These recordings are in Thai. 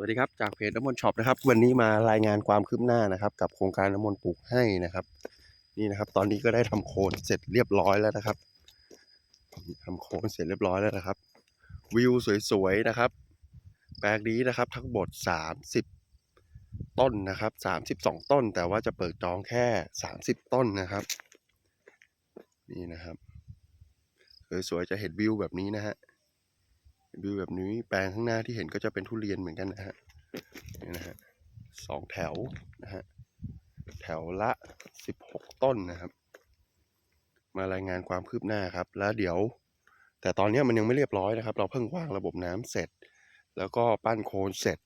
วัสดีครับ จากเพจน้ำมนต์ช็อปนะครับ วันนี้มารายงานความคืบหน้านะครับ กับโครงการน้ำมนต์ปลูกให้นะครับ นี่นะครับ ตอนนี้ก็ได้ทำโคนเสร็จเรียบร้อยแล้วนะครับทำโคนเสร็จเรียบร้อยแล้วนะครับ วิวสวยๆนะครับ แปลงนี้นะครับ ทั้งหมด30 ต้นนะครับ 32 ต้น แต่ว่าจะเปิดจองแค่ 30 ต้นนะครับ นี่นะครับสวยๆจะเห็นวิวแบบนี้นะฮะ วิวแบบนี้แปลงข้างหน้าที่เห็นก็จะเป็นทุเรียนเหมือนกันนะฮะนี่นะฮะสองแถวนะฮะแถวละสิบหกต้นนะครับ มารายงานความคืบหน้าครับ แล้วเดี๋ยว แต่ตอนนี้มันยังไม่เรียบร้อยนะครับ เราเพิ่งวางระบบน้ำเสร็จ แล้วก็ปั้นโคนเสร็จ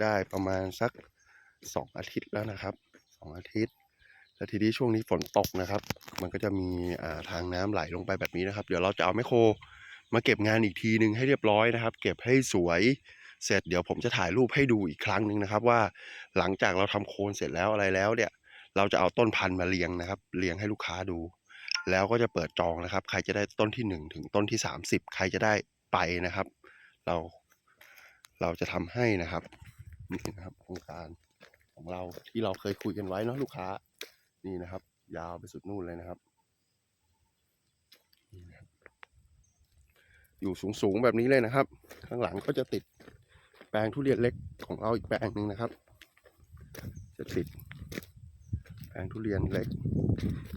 ได้ประมาณสักสองอาทิตย์แล้วนะครับสองอาทิตย์แล้วทีนี้ช่วงนี้ฝนตกนะครับ มันก็จะมีอ่าทางน้ำไหลลงไปแบบนี้นะครับ เดี๋ยวเราจะเอาแมโคร มาเก็บงานอีกทีหนึ่งให้เรียบร้อยนะครับ เก็บให้สวยเสร็จเดี๋ยวผมจะถ่ายรูปให้ดูอีกครั้งหนึ่งนะครับ ว่าหลังจากเราทำโคนเสร็จแล้วอะไรแล้วเนี่ย เราจะเอาต้นพันธุ์มาเรียงนะครับเรียงให้ลูกค้าดู แล้วก็จะเปิดจองนะครับ ใครจะได้ต้นที่หนึ่งถึงต้นที่สามสิบใครจะได้ไปนะครับ เราเราจะทำให้นะครับนี่นะครับโครงการของเราที่เราเคยคุยกันไว้เนาะลูกค้านี่นะครับ ยาวไปสุดนู่นเลยนะครับนี่นะครับ อยู่สูงๆแบบนี้เลยนะครับ ข้างหลังก็จะติดแปลงทุเรียนเล็กของเราอีกแปลงหนึ่งนะครับ จะติดแปลงทุเรียนเล็ก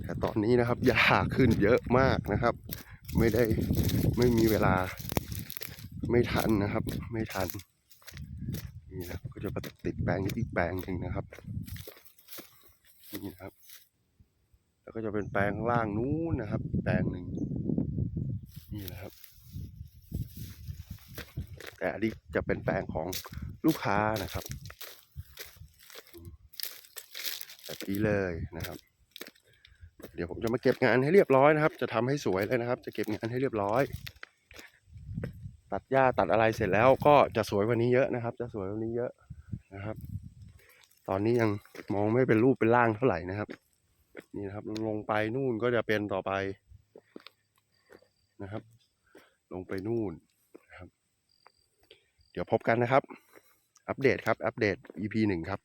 แต่ตอนนี้นะครับหญ้าขึ้นเยอะมากนะครับ ไม่ได้ไม่มีเวลาไม่ทันนะครับ ไม่ทันนี่นะก็จะติดแปลงอีกแปลงหนึ่งนะครับนี่นะครับ แล้วก็จะเป็นแปลงข้างล่างนู้นนะครับ แปลงหนึ่งนี่นะครับ แต่อันนี้จะเป็นแปลงของลูกค้านะครับ แบบนี้เลยนะครับ เดี๋ยวผมจะมาเก็บงานให้เรียบร้อยนะครับ จะทำให้สวยเลยนะครับ จะเก็บงานให้เรียบร้อย ตัดหญ้าตัดอะไรเสร็จแล้วก็จะสวยว่านี้เยอะนะครับ จะสวยว่านี้เยอะนะครับ ตอนนี้ยังมองไม่เป็นรูปเป็นร่างเท่าไหร่นะครับ นี่นะครับลงไปนู่นก็จะเป็นต่อไปนะครับ ลงไปนู่น เดี๋ยวพบกันนะครับ อัปเดตครับ อัปเดต EP หนึ่งครับ